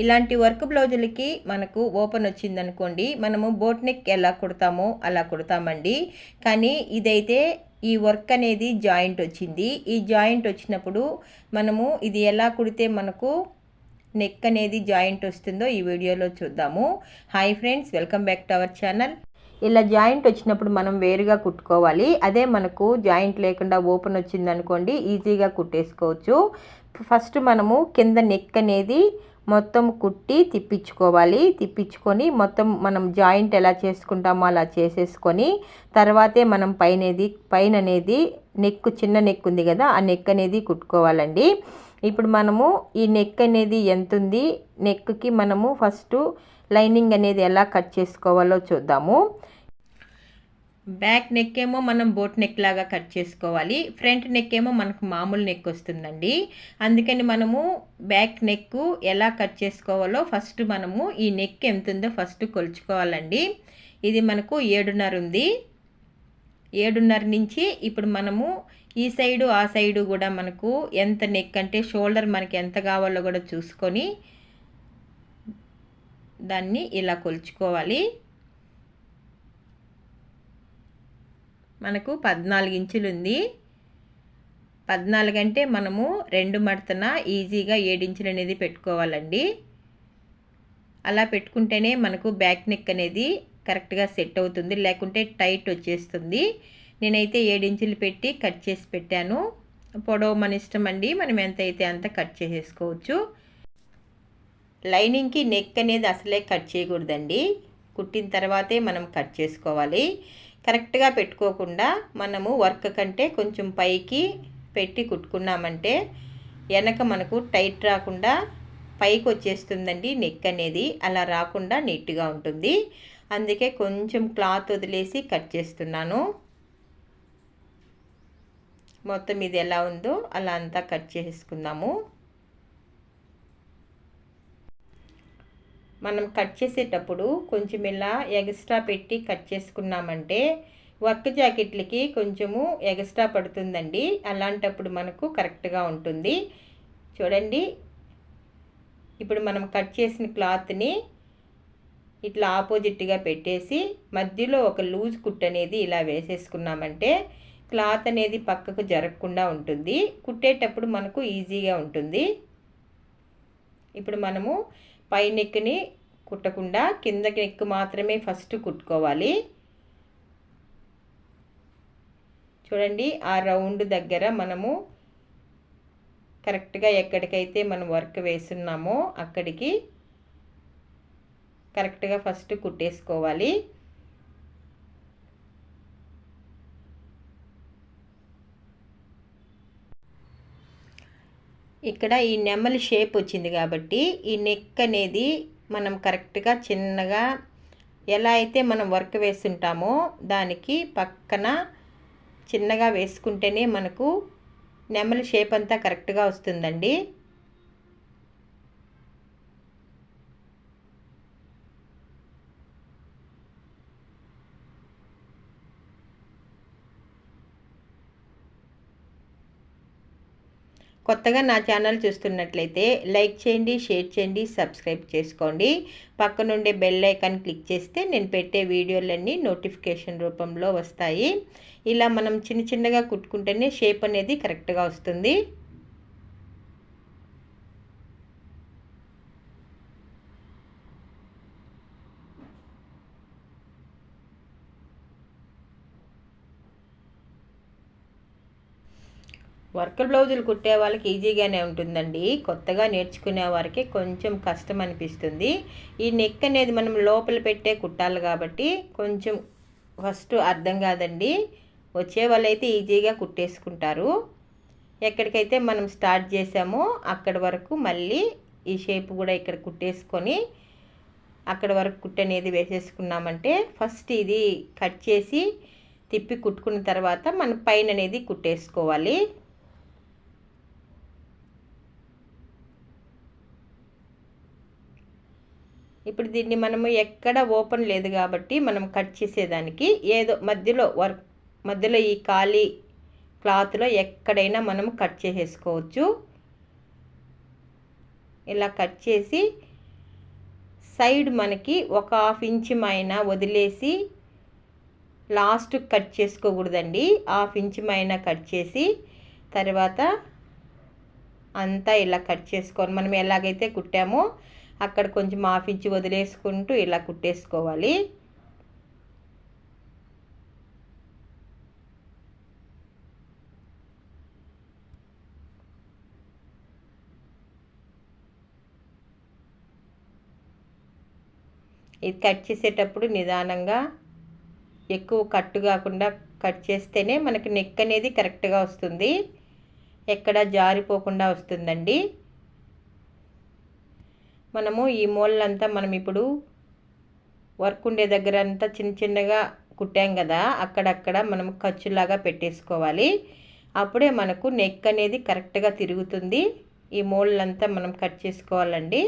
ఇలాంటి వర్క్ బ్లౌజులకి మనకు ఓపెన్ వచ్చిందనుకోండి మనము బోట్ నెక్ ఎలా కుడతామో అలా కుడతామండి. కానీ ఇదైతే ఈ వర్క్ అనేది జాయింట్ వచ్చింది. ఈ జాయింట్ వచ్చినప్పుడు మనము ఇది ఎలా కుడితే మనకు నెక్ అనేది జాయింట్ వస్తుందో ఈ వీడియోలో చూద్దాము. Hi friends welcome back to our channel ఇలా జాయింట్ వచ్చినప్పుడు మనం వేరుగా కుట్టుకోవాలి. అదే మనకు జాయింట్ లేకుండా ఓపెన్ వచ్చిందనుకోండి ఈజీగా కుట్టేసుకోవచ్చు. ఫస్ట్ మనము కింద నెక్ అనేది మొత్తం కుట్టి తిప్పించుకోవాలి. తిప్పించుకొని మొత్తం మనం జాయింట్ ఎలా చేసుకుంటామో అలా చేసేసుకొని తర్వాతే మనం పైనది పైన అనేది నెక్ చిన్న నెక్ ఉంది కదా ఆ నెక్ అనేది కుట్టుకోవాలండి. ఇప్పుడు మనము ఈ నెక్ అనేది ఎంత ఉంది నెక్కి మనము ఫస్ట్ లైనింగ్ అనేది ఎలా కట్ చేసుకోవాలో చూద్దాము. బ్యాక్ నెక్ ఏమో మనం బోట్ నెక్ లాగా కట్ చేసుకోవాలి. ఫ్రంట్ నెక్ ఏమో మనకు మామూలు నెక్ వస్తుందండి. అందుకని మనము బ్యాక్ నెక్ ఎలా కట్ చేసుకోవాలో ఫస్ట్ మనము ఈ నెక్ ఎంత ఉందో ఫస్ట్ కొలుచుకోవాలండి. ఇది మనకు ఏడున్నర ఉంది. ఏడున్నర నుంచి ఇప్పుడు మనము ఈ సైడు ఆ సైడు కూడా మనకు ఎంత నెక్ అంటే షోల్డర్ మనకి ఎంత కావాలో కూడా చూసుకొని దాన్ని ఇలా కొలుచుకోవాలి. మనకు పద్నాలుగు ఇంచులు ఉంది పద్నాలుగు అంటే మనము రెండు మడతన ఈజీగా ఏడించులు అనేది పెట్టుకోవాలండి. అలా పెట్టుకుంటేనే మనకు బ్యాక్ నెక్ అనేది కరెక్ట్గా సెట్ అవుతుంది లేకుంటే టైట్ వచ్చేస్తుంది. నేనైతే ఏడించులు పెట్టి కట్ చేసి పెట్టాను. పొడవు మన ఇష్టం అండి మనం ఎంత అయితే అంత కట్ చేసేసుకోవచ్చు. లైనింగ్కి నెక్ అనేది అసలే కట్ చేయకూడదండి. కుట్టిన తర్వాతే మనం కట్ చేసుకోవాలి. కరెక్ట్గా పెట్టుకోకుండా మనము వర్క్ కంటే కొంచెం పైకి పెట్టి కుట్టుకున్నామంటే వెనక మనకు టైట్ రాకుండా పైకి వచ్చేస్తుందండి నెక్ అనేది. అలా రాకుండా నీట్గా ఉంటుంది. అందుకే కొంచెం క్లాత్ వదిలేసి కట్ చేస్తున్నాను. మొత్తం ఇది ఎలా ఉందో అలా అంతా కట్ చేసుకుందాము మనం కట్ చేసేటప్పుడు కొంచెం ఇలా ఎక్స్ట్రా పెట్టి కట్ చేసుకున్నామంటే వర్క్ జాకెట్లకి కొంచెము ఎక్స్ట్రా పడుతుందండి. అలాంటప్పుడు మనకు కరెక్ట్గా ఉంటుంది. చూడండి. ఇప్పుడు మనం కట్ చేసిన క్లాత్ని ఇట్లా ఆపోజిట్గా పెట్టేసి మధ్యలో ఒక లూజ్ కుట్ అనేది ఇలా వేసేసుకున్నామంటే క్లాత్ అనేది పక్కకు జరగకుండా ఉంటుంది. కుట్టేటప్పుడు మనకు ఈజీగా ఉంటుంది. ఇప్పుడు మనము పై నెక్ని కుట్టకుండా కిందకి నెక్ మాత్రమే ఫస్ట్ కుట్టుకోవాలి. చూడండి ఆ రౌండ్ దగ్గర మనము కరెక్ట్గా ఎక్కడికైతే మనం వర్క్ వేస్తున్నామో అక్కడికి కరెక్ట్గా ఫస్ట్ కుట్టేసుకోవాలి. ఇక్కడ ఈ నెమలి షేప్ వచ్చింది కాబట్టి ఈ నెక్ అనేది మనం కరెక్ట్గా చిన్నగా ఎలా అయితే మనం వర్క్ వేస్తుంటామో దానికి పక్కన చిన్నగా వేసుకుంటేనే మనకు నెమలి షేప్ అంతా కరెక్ట్గా వస్తుందండి. కొత్తగా నా ఛానల్ చూస్తున్నట్లయితే లైక్ చేయండి షేర్ చేయండి సబ్స్క్రైబ్ చేసుకోండి. పక్కనుండే బెల్ ఐకాన్ క్లిక్ చేస్తే నేను పెట్టే వీడియోలన్నీ నోటిఫికేషన్ రూపంలో వస్తాయి. ఇలా మనం చిన్న చిన్నగా కుట్టుకుంటేనే షేప్ అనేది కరెక్ట్గా వస్తుంది. వర్క్ బ్లౌజులు కుట్టే వాళ్ళకి ఈజీగానే ఉంటుందండి. కొత్తగా నేర్చుకునే వారికి కొంచెం కష్టం అనిపిస్తుంది. ఈ నెక్ అనేది మనం లోపల పెట్టే కుట్టాలి కాబట్టి కొంచెం ఫస్ట్ అర్థం కాదండి. వచ్చే వాళ్ళైతే ఈజీగా కుట్టేసుకుంటారు. ఎక్కడికైతే మనం స్టార్ట్ చేసామో అక్కడి వరకు మళ్ళీ ఈ షేప్ కూడా ఇక్కడ కుట్టేసుకొని అక్కడ వరకు కుట్టనేది వేసేసుకున్నామంటే ఫస్ట్ ఇది కట్ చేసి తిప్పి కుట్టుకున్న తర్వాత మనం పైన అనేది కుట్టేసుకోవాలి. ఇప్పుడు దీన్ని మనము ఎక్కడ ఓపెన్ లేదు కాబట్టి మనం కట్ చేసేదానికి ఏదో మధ్యలో వర్క్ మధ్యలో ఈ ఖాళీ క్లాత్లో ఎక్కడైనా మనం కట్ చేసేసుకోవచ్చు. ఇలా కట్ చేసి సైడ్ మనకి ఒక హాఫ్ ఇంచ్ మైన వదిలేసి లాస్ట్ కట్ చేసుకోకూడదండి. హాఫ్ ఇంచ్ మైన కట్ చేసి తర్వాత అంతా ఇలా కట్ చేసుకొని మనం ఎలాగైతే కుట్టామో అక్కడ కొంచెం హాఫ్ ఇంచ్ వదిలేసుకుంటూ ఇలా కుట్టేసుకోవాలి. ఇది కట్ చేసేటప్పుడు నిదానంగా ఎక్కువ కట్టు కాకుండా కట్ చేస్తేనే మనకి నెక్ అనేది కరెక్ట్గా వస్తుంది. ఎక్కడ జారిపోకుండా వస్తుందండి. మనము ఈ మూలంతా మనం ఇప్పుడు వర్క్ ఉండే దగ్గర అంతా చిన్న చిన్నగా కుట్టాం కదా అక్కడక్కడ మనం ఖర్చులాగా పెట్టేసుకోవాలి. అప్పుడే మనకు నెక్ అనేది కరెక్ట్గా తిరుగుతుంది. ఈ మూలంతా మనం కట్ చేసుకోవాలండి.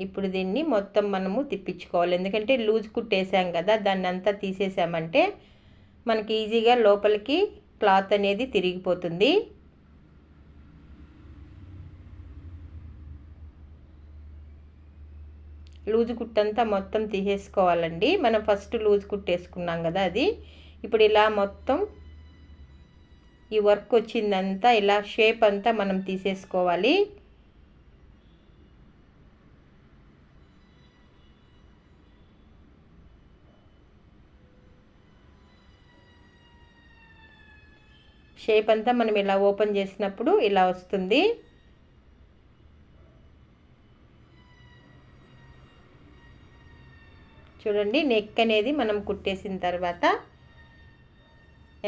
ఇప్పుడు దీన్ని మొత్తం మనము తిప్పించుకోవాలి. ఎందుకంటే లూజ్ కుట్టేసాం కదా దాన్ని అంతా తీసేసామంటే మనకి ఈజీగా లోపలికి క్లాత్ అనేది తిరిగిపోతుంది. లూజ్ కుట్టంతా మొత్తం తీసేసుకోవాలండి. మనం ఫస్ట్ లూజ్ కుట్టేసుకున్నాం కదా అది. ఇప్పుడు ఇలా మొత్తం ఈ వర్క్ వచ్చిందంతా ఇలా షేప్ అంతా మనం తీసేసుకోవాలి. షేప్ అంతా మనం ఇలా ఓపెన్ చేసినప్పుడు ఇలా వస్తుంది. చూడండి నెక్ అనేది మనం కుట్టేసిన తర్వాత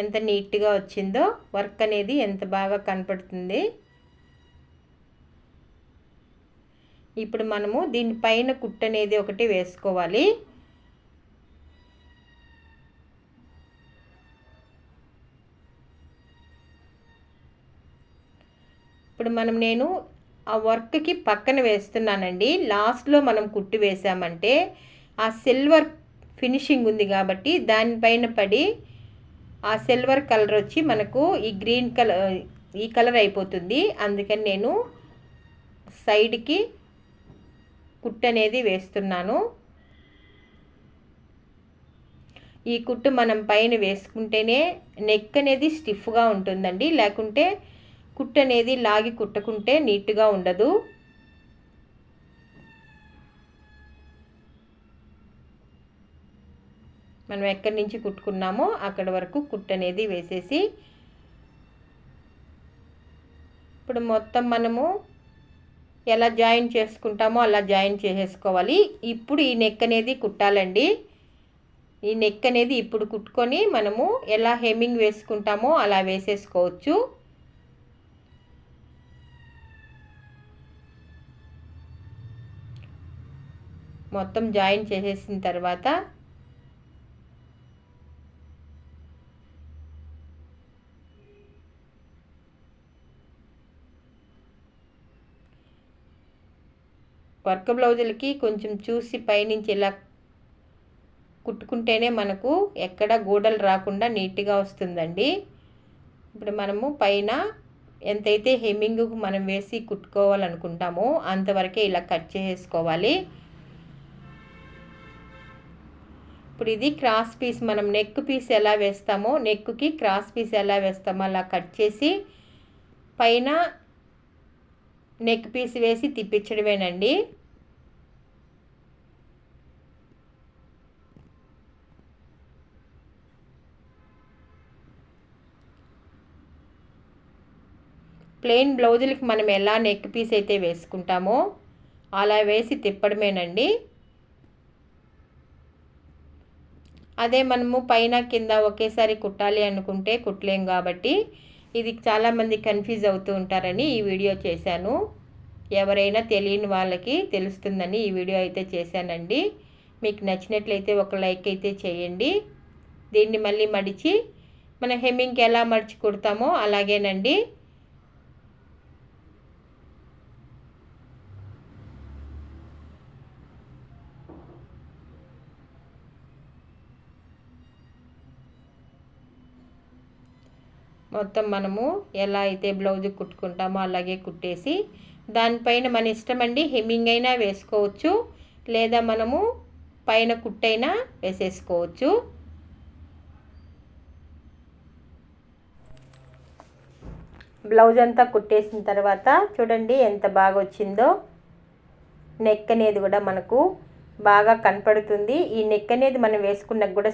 ఎంత నీట్గా వచ్చిందో వర్క్ అనేది ఎంత బాగా కనపడుతుంది. ఇప్పుడు మనము దీనిపైన కుట్టు అనేది ఒకటి వేసుకోవాలి. ఇప్పుడు మనం నేను ఆ వర్క్కి పక్కన వేస్తున్నానండి. లాస్ట్లో మనం కుట్టు వేసామంటే ఆ సిల్వర్ ఫినిషింగ్ ఉంది కాబట్టి దానిపైన పడి ఆ సిల్వర్ కలర్ వచ్చి మనకు ఈ గ్రీన్ కలర్ ఈ కలర్ అయిపోతుంది. అందుకని నేను సైడ్కి కుట్టు అనేది వేస్తున్నాను. ఈ కుట్టు మనం పైన వేసుకుంటేనే నెక్ అనేది స్టిఫ్గా ఉంటుందండి. లేకుంటే కుట్టు అనేది లాగి కుట్టకుంటే నీట్గా ఉండదు. మనం ఎక్కడి నుంచి కుట్టుకున్నామో అక్కడ వరకు కుట్టు అనేది వేసేసి ఇప్పుడు మొత్తం మనము ఎలా జాయిన్ చేసుకుంటామో అలా జాయిన్ చేసేసుకోవాలి. ఇప్పుడు ఈ నెక్ అనేది కుట్టాలండి. ఈ నెక్ అనేది ఇప్పుడు కుట్టుకొని మనము ఎలా హెమ్మింగ్ వేసుకుంటామో అలా వేసేసుకోవచ్చు. మొత్తం జాయిన్ చేసేసిన తర్వాత వర్క్ బ్లౌజులకి కొంచెం చూసి పైనుంచి ఇలా కుట్టుకుంటేనే మనకు ఎక్కడ గూడలు రాకుండా నీట్గా వస్తుందండి. ఇప్పుడు మనము పైన ఎంతైతే హెమ్మింగ్కు మనం వేసి కుట్టుకోవాలనుకుంటామో అంతవరకే ఇలా కట్ చేసుకోవాలి ఇప్పుడు ఇది క్రాస్ పీస్ మనం నెక్ పీస్ ఎలా వేస్తామో నెక్కి క్రాస్ పీస్ ఎలా వేస్తామో అలా కట్ చేసి పైన నెక్ పీస్ వేసి తిప్పించడమేనండి. ప్లెయిన్ బ్లౌజులకి మనం ఎలా నెక్ పీస్ అయితే వేసుకుంటామో అలా వేసి తిప్పడమేనండి. అదే మనము పైన కింద ఒకేసారి కుట్టాలి అనుకుంటే కుట్టలేం కాబట్టి ఇది చాలామంది కన్ఫ్యూజ్ అవుతూ ఉంటారని ఈ వీడియో చేశాను. ఎవరైనా తెలియని వాళ్ళకి తెలుస్తుందని ఈ వీడియో అయితే చేశానండి. మీకు నచ్చినట్లయితే ఒక లైక్ అయితే చేయండి. దీన్ని మళ్ళీ మడిచి మన హెమ్మింగ్కి ఎలా మడిచి కుడతామో అలాగేనండి. మొత్తం మనము ఎలా అయితే బ్లౌజ్ కుట్టుకుంటామో అలాగే కుట్టేసి దానిపైన మన ఇష్టం అండి హెమ్మింగ్ అయినా వేసుకోవచ్చు లేదా మనము పైన కుట్టైనా వేసేసుకోవచ్చు. బ్లౌజ్ అంతా కుట్టేసిన తర్వాత చూడండి ఎంత బాగా వచ్చిందో. నెక్ అనేది కూడా మనకు బాగా కనపడుతుంది. ఈ నెక్ అనేది మనం వేసుకున్నకు కూడా